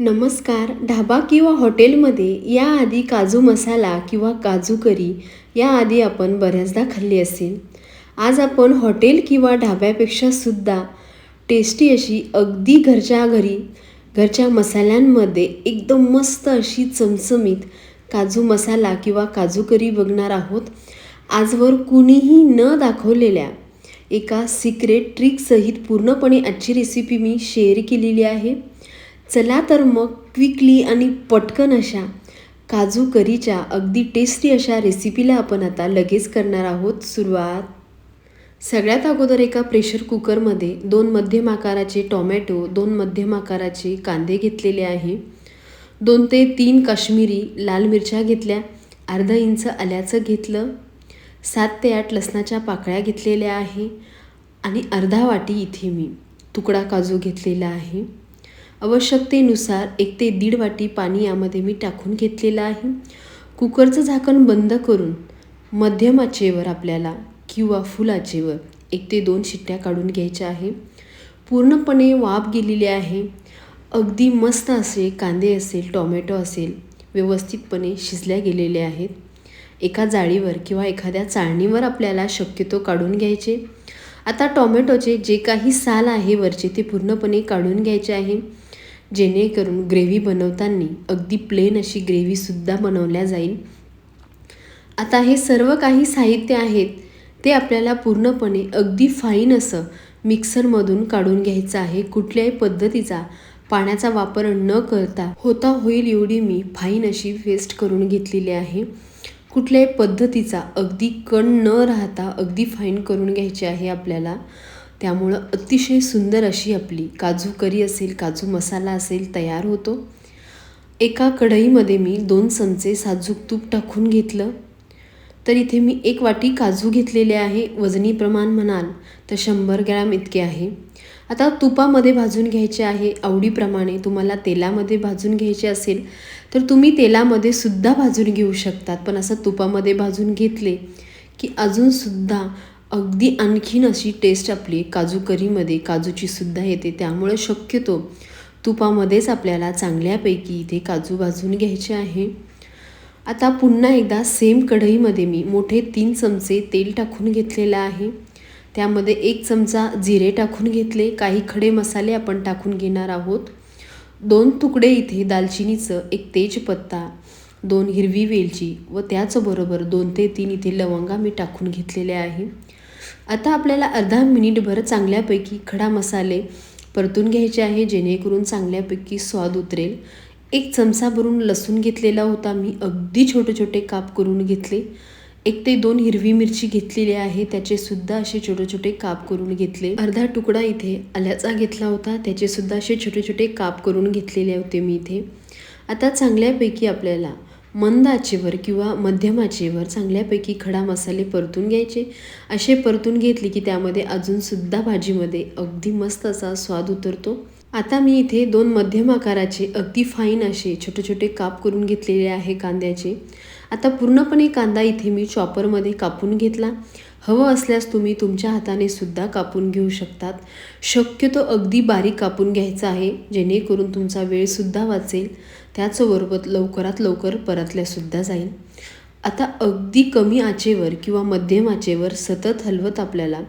नमस्कार. ढाबा किंवा हॉटेलमध्ये याआधी काजू मसाला किंवा काजू करी याआधी आपण बऱ्याचदा खाल्ली असेल. आज आपण हॉटेल किंवा ढाब्यापेक्षा सुद्धा टेस्टी अशी अगदी घरच्या घरी घरच्या मसाल्यांमध्ये एकदम मस्त अशी चमचमीत काजू मसाला किंवा काजू करी बघणार आहोत. आजवर कुणीही न दाखवलेल्या एका सिक्रेट ट्रिकसहित पूर्णपणे आजची रेसिपी मी शेअर केलेली आहे. चला तर मग क्विकली आणि पटकन अशा काजू करीच्या अगदी टेस्टी अशा रेसिपीला आपण आता लगेच करणार आहोत सुरुवात. सगळ्यात अगोदर एका प्रेशर कुकरमध्ये दोन मध्यम आकाराचे टॉमॅटो दोन मध्यम आकाराचे कांदे घेतलेले आहे. दोन ते तीन काश्मीरी लाल मिरच्या घेतल्या अर्धा इंच आल्याचं घेतलं सात ते आठ लसणाच्या पाकळ्या घेतलेल्या आहे आणि अर्धा वाटी इथे मी तुकडा काजू घेतलेला आहे. आवश्यकतेनुसार एक ते दीड वाटी पाणी यामध्ये मी टाकून घेतलेलं आहे. कुकरचं झाकण बंद करून मध्यम आचेवर आपल्याला किंवा फुल आचेवर एक ते दोन शिट्ट्या काढून घ्यायच्या आहे. पूर्णपणे वाफ गेलेली आहे. अगदी मस्त असे कांदे असेल टॉमॅटो असेल व्यवस्थितपणे शिजल्या गेलेले आहेत. एका जाळीवर किंवा एखाद्या चाळणीवर आपल्याला शक्यतो काढून घ्यायचे. आता टॉमॅटोचे जे काही साल आहे वरचे ते पूर्णपणे काढून घ्यायचे आहे. जेणेकरून ग्रेव्ही बनवताना अगदी प्लेन अशी ग्रेव्हीसुद्धा बनवल्या जाईल. आता हे सर्व काही साहित्य आहेत ते आपल्याला पूर्णपणे अगदी फाईन असं मिक्सरमधून काढून घ्यायचं आहे. कुठल्याही पद्धतीचा पाण्याचा वापर न करता होता होईल एवढी मी फाईन अशी पेस्ट करून घेतलेली आहे. कुठल्याही पद्धतीचा अगदी कण न राहता अगदी फाईन करून घ्यायची आहे आपल्याला. त्यामुळं अतिशय सुंदर अशी आपली काजू करी असेल काजू मसाला असेल तयार होतो. एका कढईमध्ये मी दोन चमचे साजूक तूप टाकून घेतलं. तर इथे मी एक वाटी काजू घेतलेले आहे वजनी प्रमाण म्हणाल तर शंभर ग्रॅम इतके आहे. आता तुपामध्ये भाजून घ्यायचे आहे आवडीप्रमाणे तुम्हाला तेलामध्ये भाजून घ्यायचे असेल तर तुम्ही तेलामध्ये सुद्धा भाजून घेऊ शकतात. पण असं तुपामध्ये भाजून घेतले की अजूनसुद्धा अगदी आणखीन अशी टेस्ट आपली काजू करीमध्ये काजूची सुद्धा येते. त्यामुळे शक्यतो तुपामध्येच आपल्याला चांगल्यापैकी इथे काजू भाजून घ्यायचे आहे. आता पुन्हा एकदा सेम कढईमध्ये मी मोठे तीन चमचे तेल टाकून घेतलेलं आहे. त्यामध्ये एक चमचा जिरे टाकून घेतले. काही खडे मसाले आपण टाकून घेणार आहोत. दोन तुकडे इथे दालचिनीचं एक तेजपत्ता दोन हिरवी वेलची व त्याचबरोबर दोन ते तीन इथे लवंगा मी टाकून घेतलेले आहे. आता आपल्याला अर्धा मिनिटभर चांगल्यापैकी खडा मसाले परतून घ्यायचे आहे जेणेकरून चांगल्यापैकी स्वाद उतरेल. एक चमचा भरून लसूण घेतलेला होता मी अगदी छोटे छोटे काप करून घेतले. एक ते दोन हिरवी मिरची घेतलेली आहे त्याचे सुद्धा असे छोटे छोटे काप करून घेतले. अर्धा तुकडा इथे आल्याचा घेतला होता त्याचे सुद्धा असे छोटे छोटे काप करून घेतलेले होते मी इथे. आता चांगल्यापैकी आपल्याला मंद आचेवर किंवा मध्यम आचेवर चांगल्यापैकी खडा मसाले परतून घ्यायचे. असे परतून घेतले की त्यामध्ये अजूनसुद्धा भाजीमध्ये अगदी मस्त असा स्वाद उतरतो. आता मी इथे दोन मध्यम आकाराचे अगदी फाईन असे छोटे छोटे काप करून घेतलेले आहे कांद्याचे. आता पूर्णपणे कांदा इथे मी चॉपरमध्ये कापून घेतला. हवं असल्यास तुम्ही तुमच्या हाताने सुद्धा कापून घेऊ शकतात. शक्यतो अगदी बारीक कापून घ्यायचा आहे जेणेकरून तुमचा वेळसुद्धा वाचेल. त्याचबरोबर लवकरात लवकर परतल्यासुद्धा जाईल. आता अगदी कमी आचेवर किंवा मध्यम आचेवर सतत हलवत आपल्याला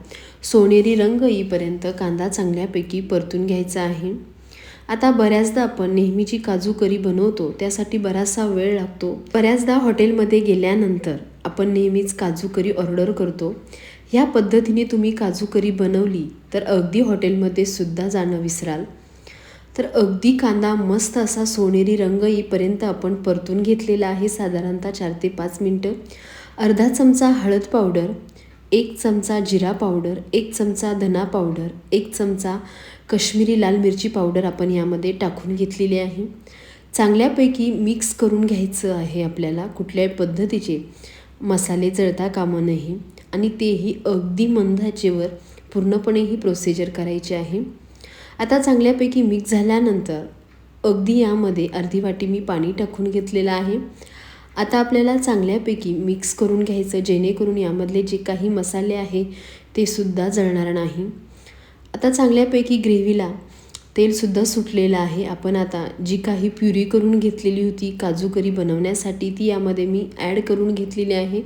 सोनेरी रंग येईपर्यंत कांदा चांगल्यापैकी परतून घ्यायचा आहे. आता बऱ्याचदा आपण नेहमीची काजू करी बनवतो त्यासाठी बराचसा वेळ लागतो. बऱ्याचदा हॉटेलमध्ये गेल्यानंतर आपण नेहमीच काजू करी ऑर्डर करतो. ह्या पद्धतीने तुम्ही काजू करी बनवली तर अगदी हॉटेलमध्ये सुद्धा जाणं विसराल. तर अगदी कांदा मस्त असा सोनेरी रंग येईपर्यंत आपण परतून घेतलेला आहे. साधारणतः चार ते पाच मिनटं. अर्धा चमचा हळद पावडर एक चमचा जिरा पावडर एक चमचा धना पावडर एक चमचा कश्मीरी लाल मिरची पावडर आपण यामध्ये टाकून घेतलेली आहे. चांगल्यापैकी मिक्स करून घ्यायचं आहे आपल्याला कुठल्याही पद्धतीचे मसाले जळता कामा नये आणि तेही अगदी मंदाचेवर पूर्णपणे ही प्रोसिजर करायची आहे. आता चांगल्यापैकी मिक्स झाल्यानंतर अगदी यामध्ये अर्धी वाटी मी पाणी टाकून घेतलेलं आहे. आता आपल्याला चांगल्यापैकी मिक्स करून घ्यायचं जेणेकरून यामधले जे काही मसाले आहे ते सुद्धा जळणार नाही. आता चांगल्यापैकी ग्रेव्हीला तेलसुद्धा सुटलेलं आहे. आपण आता जी काही प्युरी करून घेतलेली होती काजू करी बनवण्यासाठी ती यामध्ये मी ॲड करून घेतलेली आहे.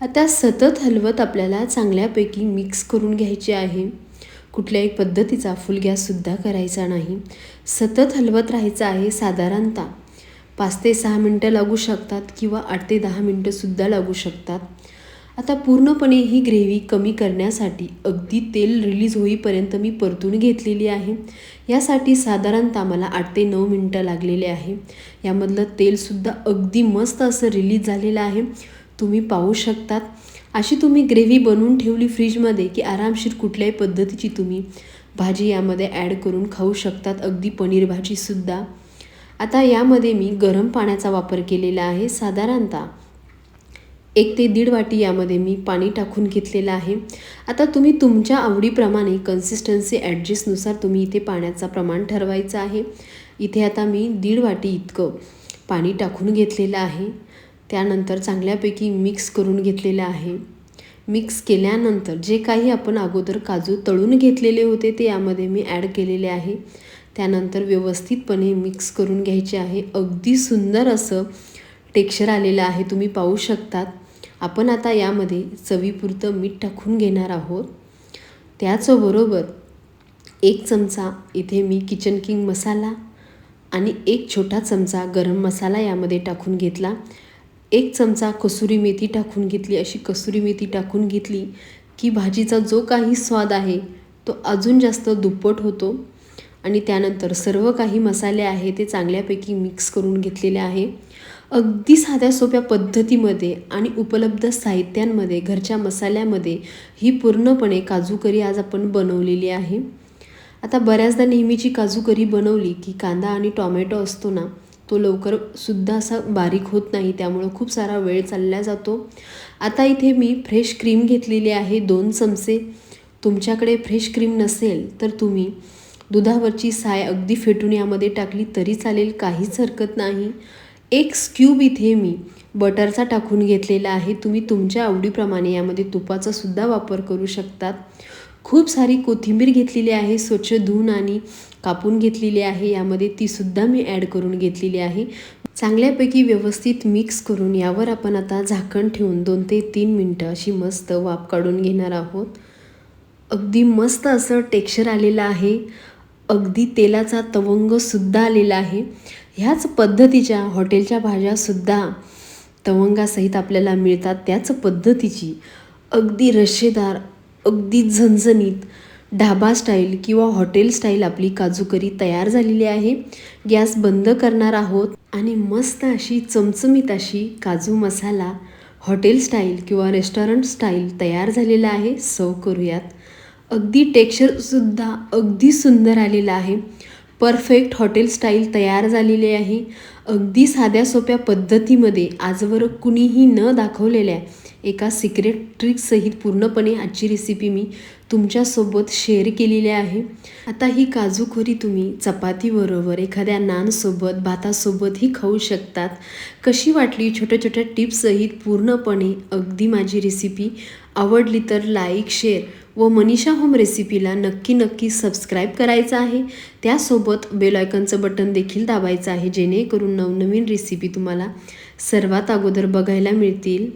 आता सतत हलवत आपल्याला चांगल्यापैकी मिक्स करून घ्यायचे आहे. कुठल्याही पद्धतीचा फुल गॅससुद्धा करायचा नाही. सतत हलवत राहायचं आहे साधारणतः. पाच ते सहा मिनटं लागू शकतात किंवा आठ ते दहा मिनटंसुद्धा लागू शकतात. आता पूर्णपणे ही ग्रेव्ही कमी करण्यासाठी अगदी तेल रिलीज होईपर्यंत मी परतून घेतलेली आहे. यासाठी साधारणतः मला आठ ते नऊ मिनटं लागलेले आहे. यामधलं तेलसुद्धा अगदी मस्त असं रिलीज झालेलं आहे. तुम्ही पाहू शकतात. अशी तुम्ही ग्रेव्ही बनवून ठेवली फ्रीजमध्ये की आरामशीर कुठल्याही पद्धतीची तुम्ही भाजी यामध्ये ॲड करून खाऊ शकतात. अगदी पनीर भाजीसुद्धा आता यामध्ये मी गरम पाण्याचा वापर केलेला आहे. साधारणतः एक ते दीड वाटी यामध्ये मी पाणी टाकून घेतलेलं आहे. आता तुम्ही तुमच्या आवडीप्रमाणे कन्सिस्टन्सी ॲडजस्टनुसार तुम्ही इथे पाण्याचं प्रमाण ठरवायचं आहे. इथे आता मी दीड वाटी इतकं पाणी टाकून घेतलेलं आहे. त्यानंतर चांगल्यापैकी मिक्स करून घेतलेलं आहे. मिक्स केल्यानंतर जे काही आपण अगोदर काजू तळून घेतलेले होते ते यामध्ये मी ॲड केलेले आहे. त्यानंतर व्यवस्थितपणे मिक्स करून घ्यायचे आहे. अगदी सुंदर असं टेक्स्चर आलेलं आहे तुम्ही पाहू शकतात. आपण आता यामध्ये चवीपुरतं मीठ टाकून घेणार आहोत. त्याचबरोबर एक चमचा इथे मी किचन किंग मसाला आणि एक छोटा चमचा गरम मसाला यामध्ये टाकून घेतला. एक चमचा कसुरी मेथी टाकून घेतली अशी कसुरी मेथी टाकून घेतली की भाजीचा जो काही स्वाद आहे तो अजून जास्त दुप्पट होतो. आणि त्यानंतर सर्व काही मसाले आहे ते चांगल्यापैकी मिक्स करून घेतलेले आहे. अगदी साध्या सोप्या पद्धतीमध्ये आणि उपलब्ध साहित्यांमध्ये घरच्या मसाल्यामध्ये ही पूर्णपणे काजू करी आज आपण बनवलेली आहे. आता बऱ्याचदा नेहमीची काजू करी बनवली की कांदा आणि टॉमॅटो असतो ना तो लवकर सुद्धा असा बारीक होत नाही त्यामुळं खूप सारा वेळ चालला जातो. आता इथे मी फ्रेश क्रीम घेतलेली आहे दोन चमचे. तुमच्याकडे फ्रेश क्रीम नसेल तर तुम्ही दुधावरची साय अगदी फेटून यामध्ये टाकली तरी चालेल काहीच हरकत नाही. एक स्क्यूब इथे मी बटरचा टाकून घेतलेला आहे. तुम्ही तुमच्या आवडीप्रमाणे यामध्ये तुपाचासुद्धा वापर करू शकतात. खूप सारी कोथिंबीर घेतलेली आहे स्वच्छ धुवून आणि कापून घेतलेली आहे. यामध्ये तीसुद्धा मी ॲड करून घेतलेली आहे. चांगल्यापैकी व्यवस्थित मिक्स करून यावर आपण आता झाकण ठेवून दोन ते तीन मिनटं अशी मस्त वाफ काढून घेणार आहोत. अगदी मस्त असं टेक्स्चर आलेलं आहे. अगदी तेलाचा तवंगसुद्धा आलेला आहे. ह्याच पद्धतीच्या हॉटेलच्या भाज्यासुद्धा तवंगासहित आपल्याला मिळतात त्याच पद्धतीची. अगदी रशेदार अगदी झणझणीत ढाबा स्टाईल किंवा हॉटेल स्टाईल आपली काजूकरी तयार झालेली आहे. गॅस बंद करणार आहोत आणि मस्त अशी चमचमीत अशी काजू मसाला हॉटेल स्टाईल किंवा रेस्टॉरंट स्टाईल तयार झालेला आहे. सर्व करूयात. अगदी टेक्स्चरसुद्धा अगदी सुंदर आलेलं आहे. परफेक्ट हॉटेल स्टाईल तयार झालेली आहे. अगदी साध्या सोप्या पद्धतीमध्ये आजवर कुणीही न दाखवलेल्या एका सिक्रेट ट्रिकसहित पूर्णपणे आजची रेसिपी मी तुमच्यासोबत शेअर केलेली आहे. आता ही काजूखोरी तुम्ही चपातीबरोबर एखाद्या नानसोबत भातासोबतही खाऊ शकतात. कशी वाटली? छोट्या छोट्या टिप्ससहित पूर्णपणे अगदी माझी रेसिपी आवडली तर लाईक शेअर व मनीषा होम रेसिपीला नक्की नक्की सबस्क्राईब करायचं आहे. त्यासोबत बेल आयकनचं बटन देखील दाबायचं आहे जेणेकरून नवनवीन रेसिपी तुम्हाला सर्वात अगोदर बघायला मिळतील.